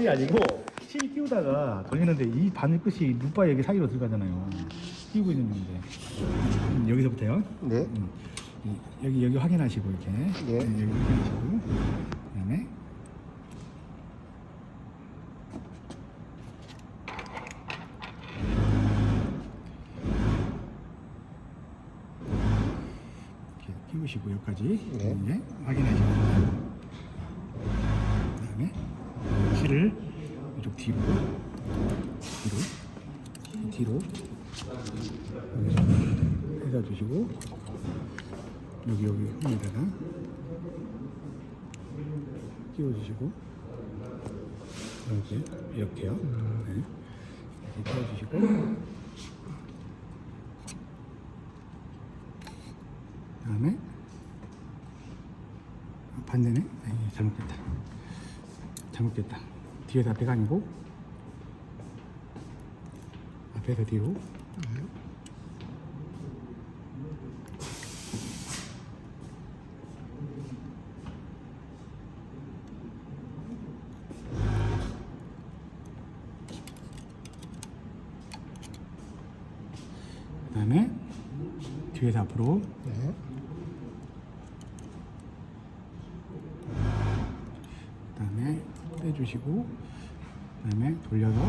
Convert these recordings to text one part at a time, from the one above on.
이 아니고 실 끼우다가 돌리는데 이 바늘 끝이 루파 여기 사이로 들어가잖아요. 끼우고 있는 건데 음, 여기서부터요. 네. 음, 이- 여기 여기 확인하시고 이렇게 네. 음, 여기 확인하시고 그다음에 이렇게 끼우시고 여기까지 네. 이제 확인하시고 그다음에 실을 이쪽 뒤로 뒤로 뒤로 여기서 해다 주시고 여기 여기 홈에다가 끼워주시고 이렇게 이렇게요. 네. 이렇게 끼워주시고 그다음에 아, 반대네. 아니, 잘못됐다. 잘못됐다. 뒤에서 앞에가 아니고 앞에서 뒤로 그다음에 뒤에서 앞으로 네. 그다음에 빼주시고 그다음에 돌려서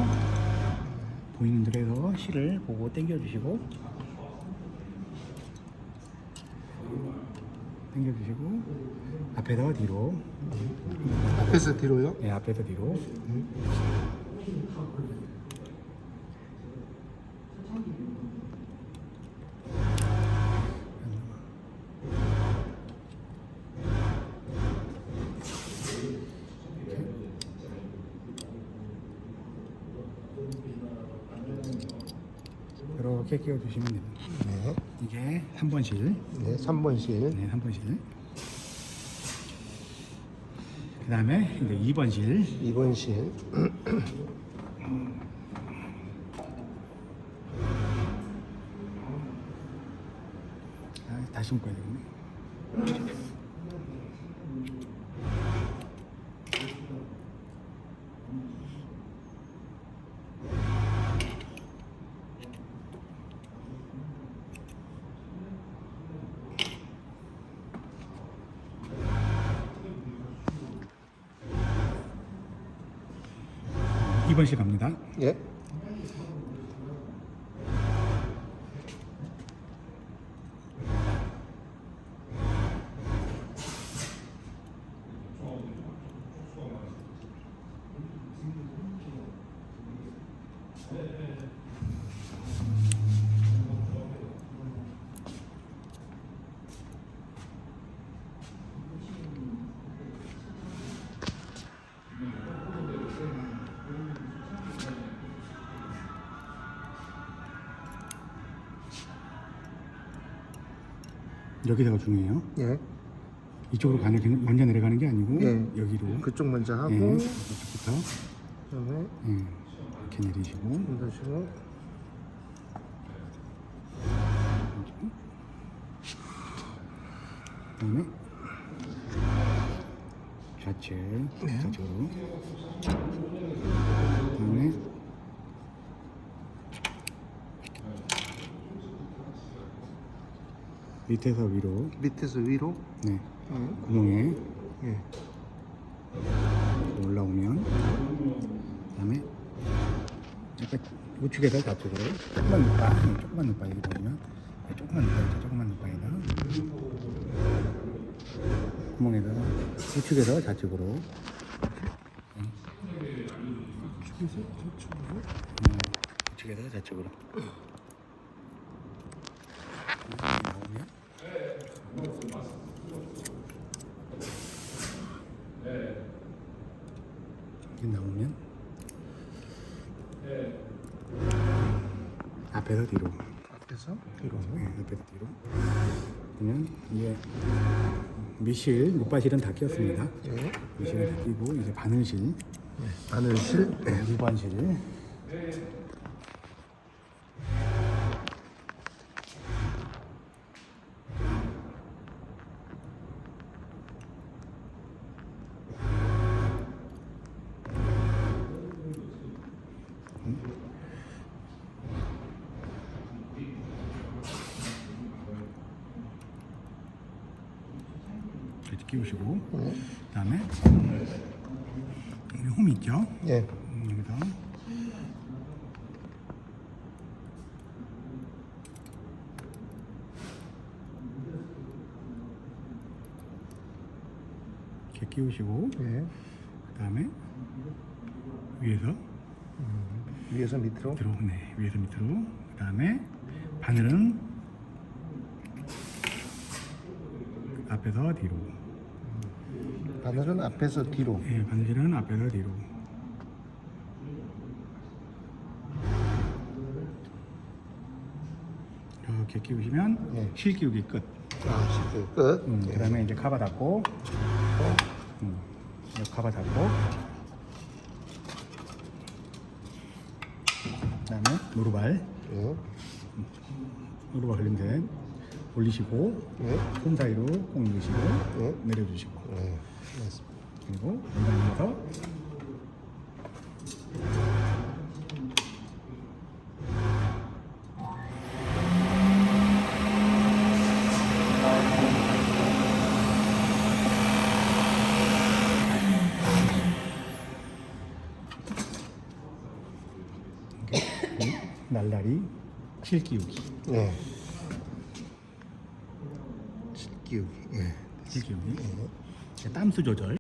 보이는 대로 실을 보고 당겨주시고 당겨주시고 앞에서 뒤로. 앞에서 뒤로요? 네, 앞에서 뒤로 이렇게 끼워 주시면 됩니다. 네. 이게 3번실. 네. 3번실. 네, 3번실. 그 다음에 이제 2번실. 2번실. 아, 다시 묶어야 되겠네. 이번실 갑니다. 예. 여기다가 중요해요. 예. 이쪽으로 가는 게 먼저 내려가는 게 아니고 예. 여기로. 그쪽 먼저 하고 예, 이쪽부터 그다음에 예, 이렇게 내리시고 다시고 그다음에 좌측 네. 좌측으로 그다음에 밑에서 위로 밑에서 위로. 네 예. 구멍에 예. 올라오면 그다음에 약간 우측에서 좌측으로 조금만 높아 네, 조금만 높아 보시면 네, 조금만 높아 조금만 높아이다 구멍에서 우측에서 좌측으로 저쪽으로. 음, 우측에서 좌측으로 이렇게 나오면 이렇게 나오면 앞에서 뒤로. 앞에서? 뒤로. 네, 앞에서 뒤로. 그러면 이제 밑실 밑바실은 다 끼었습니다. 예. 밑실은 다 끼고 이제 바늘실. 바늘실. 네, 2번실 이렇게 끼우시고 네. 그다음에 여기 홈 있죠? 예. 음, 여기다 이렇게 끼우시고 예. 그다음에 위에서 위에서 밑으로. 밑으로 네 위에서 밑으로 그다음에 바늘은 앞에서 뒤로 바늘은 앞에서 뒤로. 예, 바늘은 앞에서 뒤로 이렇게 끼우시면 예. 실 끼우기 끝 아, 시트 끝. 음, 예. 그다음에 이제 가바 닫고 음, 이제 가바 닫고 그다음에 노루발 예. 노루발 걸린데 올리시고 예. 홈 사이로 꼭 넣으시고 예. 내려주시고 예. 알겠습니다. 그리고 연장해서 이렇게 날라리 실 끼우기 예. 실 끼우기. 예. 실 끼우기 땀수 조절